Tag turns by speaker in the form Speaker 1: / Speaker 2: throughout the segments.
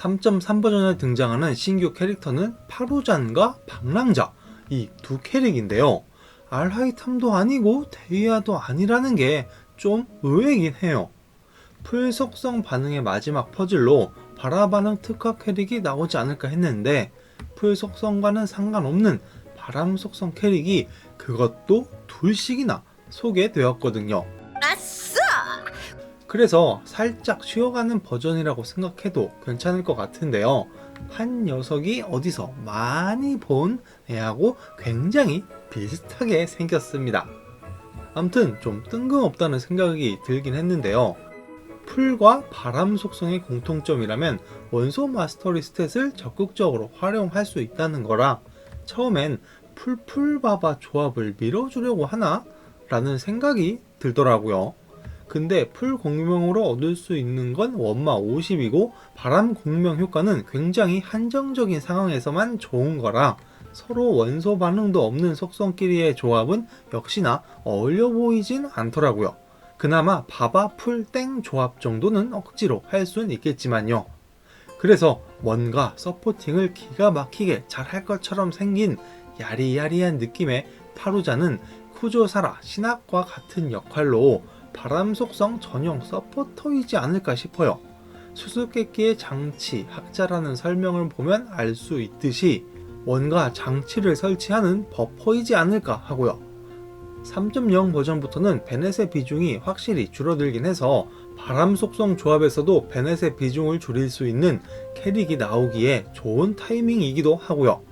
Speaker 1: 3.3 버전에 등장하는 신규 캐릭터는 파루잔과 방랑자 이 두 캐릭인데요. 알하이탐도 아니고 데이아도 아니라는 게 좀 의외이긴 해요. 풀 속성 반응의 마지막 퍼즐로 바라 반응 특화 캐릭이 나오지 않을까 했는데 풀 속성과는 상관없는 바람 속성 캐릭이 그것도 둘씩이나 소개되었거든요.
Speaker 2: 아싸!
Speaker 1: 그래서 살짝 쉬어가는 버전이라고 생각해도 괜찮을 것 같은데요. 한 녀석이 어디서 많이 본 애하고 굉장히 비슷하게 생겼습니다. 암튼 좀 뜬금없다는 생각이 들긴 했는데요. 풀과 바람 속성의 공통점이라면 원소 마스터리 스탯을 적극적으로 활용할 수 있다는 거라 처음엔 풀풀바바 조합을 밀어주려고 하나? 라는 생각이 들더라고요. 근데 풀 공명으로 얻을 수 있는 건 원마 50이고 바람 공명 효과는 굉장히 한정적인 상황에서만 좋은 거라 서로 원소 반응도 없는 속성끼리의 조합은 역시나 어울려 보이진 않더라고요. 그나마 바바 풀 땡 조합 정도는 억지로 할 수는 있겠지만요. 그래서 뭔가 서포팅을 기가 막히게 잘 할 것처럼 생긴 야리야리한 느낌의 파루자는 쿠조사라 신학과 같은 역할로 바람 속성 전용 서포터이지 않을까 싶어요. 수수께끼의 장치, 학자라는 설명을 보면 알 수 있듯이 뭔가 장치를 설치하는 버퍼이지 않을까 하고요. 3.0 버전부터는 베넷의 비중이 확실히 줄어들긴 해서 바람 속성 조합에서도 베넷의 비중을 줄일 수 있는 캐릭이 나오기에 좋은 타이밍이기도 하고요.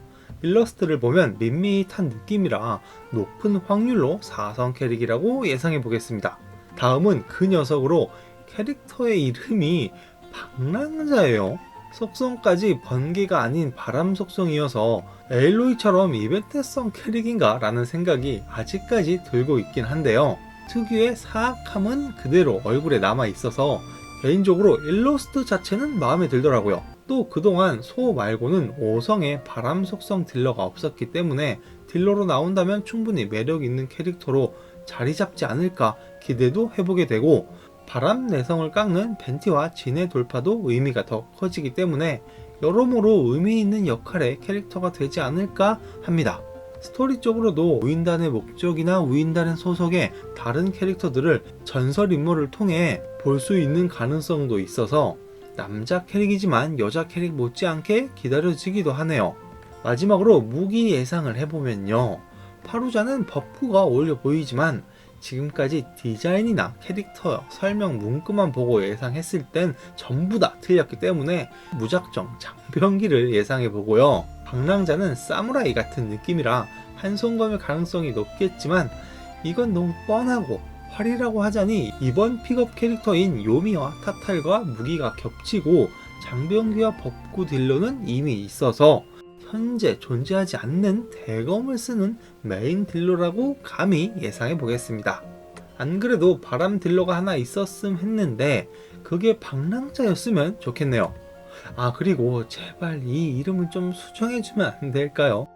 Speaker 1: 일러스트를 보면 밋밋한 느낌이라 높은 확률로 4성 캐릭이라고 예상해 보겠습니다. 다음은 그 녀석으로 캐릭터의 이름이 방랑자예요. 속성까지 번개가 아닌 바람 속성이어서 에일로이처럼 이벤트성 캐릭인가 라는 생각이 아직까지 들고 있긴 한데요. 특유의 사악함은 그대로 얼굴에 남아 있어서 개인적으로 일러스트 자체는 마음에 들더라고요. 또 그동안 소 말고는 5성의 바람 속성 딜러가 없었기 때문에 딜러로 나온다면 충분히 매력 있는 캐릭터로 자리 잡지 않을까 기대도 해보게 되고 바람 내성을 깎는 벤티와 진의 돌파도 의미가 더 커지기 때문에 여러모로 의미 있는 역할의 캐릭터가 되지 않을까 합니다. 스토리 쪽으로도 우인단의 목적이나 우인단의 소속의 다른 캐릭터들을 전설 인물을 통해 볼 수 있는 가능성도 있어서 남자 캐릭이지만 여자 캐릭 못지않게 기다려지기도 하네요. 마지막으로 무기 예상을 해보면요. 파루자는 버프가 어울려 보이지만 지금까지 디자인이나 캐릭터 설명 문구만 보고 예상했을 땐 전부 다 틀렸기 때문에 무작정 장병기를 예상해 보고요. 방랑자는 사무라이 같은 느낌이라 한손검의 가능성이 높겠지만 이건 너무 뻔하고 활이라고 하자니 이번 픽업 캐릭터인 요미와 타탈과 무기가 겹치고 장병기와 법구 딜러는 이미 있어서 현재 존재하지 않는 대검을 쓰는 메인 딜러라고 감히 예상해 보겠습니다. 안 그래도 바람 딜러가 하나 있었음 했는데 그게 방랑자였으면 좋겠네요. 아 그리고 제발 이 이름을 좀 수정해주면 안 될까요?